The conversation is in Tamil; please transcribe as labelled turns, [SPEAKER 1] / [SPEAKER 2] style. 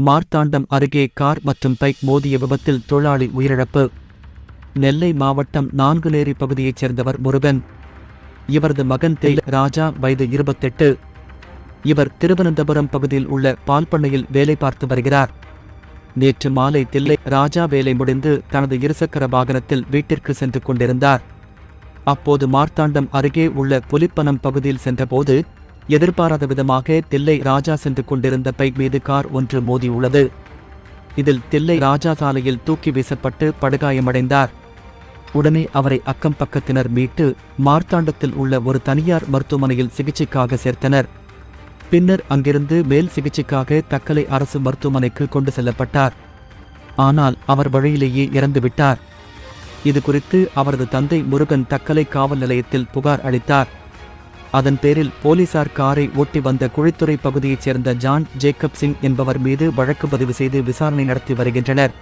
[SPEAKER 1] மார்த்தாண்டம் அருகே கார் மற்றும் பைக் மோதிய விபத்தில் தொழிலாளி உயிரிழப்பு. நெல்லை மாவட்டம் நான்குநேரி பகுதியைச் சேர்ந்தவர் முருகன். இவரது மகன் தெய் ராஜா வயது இருபத்தெட்டு. இவர் திருவனந்தபுரம் பகுதியில் உள்ள பால் பண்ணையில் வேலை பார்த்து வருகிறார். நேற்று மாலை தில்லை ராஜா வேலை முடிந்து தனது இருசக்கர வாகனத்தில் வீட்டிற்கு சென்று கொண்டிருந்தார். அப்போது மார்த்தாண்டம் அருகே உள்ள புலிப்பனம் பகுதியில் சென்றபோது எதிர்பாராத விதமாக தில்லை ராஜா சென்று கொண்டிருந்த பைக் மீது கார் ஒன்று மோதியுள்ளது இதில் தில்லை ராஜா சாலையில் தூக்கி வீசப்பட்டு படுகாயமடைந்தார். உடனே அவரை அக்கம் பக்கத்தினர் மீட்டு மார்த்தாண்டத்தில் உள்ள ஒரு தனியார் மருத்துவமனையில் சிகிச்சைக்காக சேர்த்தனர். பின்னர் அங்கிருந்து மேல் சிகிச்சைக்காக தக்கலை அரசு மருத்துவமனைக்கு கொண்டு செல்லப்பட்டார். ஆனால் அவர் வழியிலேயே இறந்துவிட்டார் இது குறித்து அவரது தந்தை முருகன் தக்கலை காவல் நிலையத்தில் புகார் அளித்தார். அதன் பேரில் போலீசார் காரை ஓட்டி வந்த குழித்துறை பகுதியைச் சேர்ந்த ஜான் ஜேக்கப் சிங் என்பவர் மீது வழக்கு பதிவு செய்து விசாரணை நடத்தி வருகின்றனர்.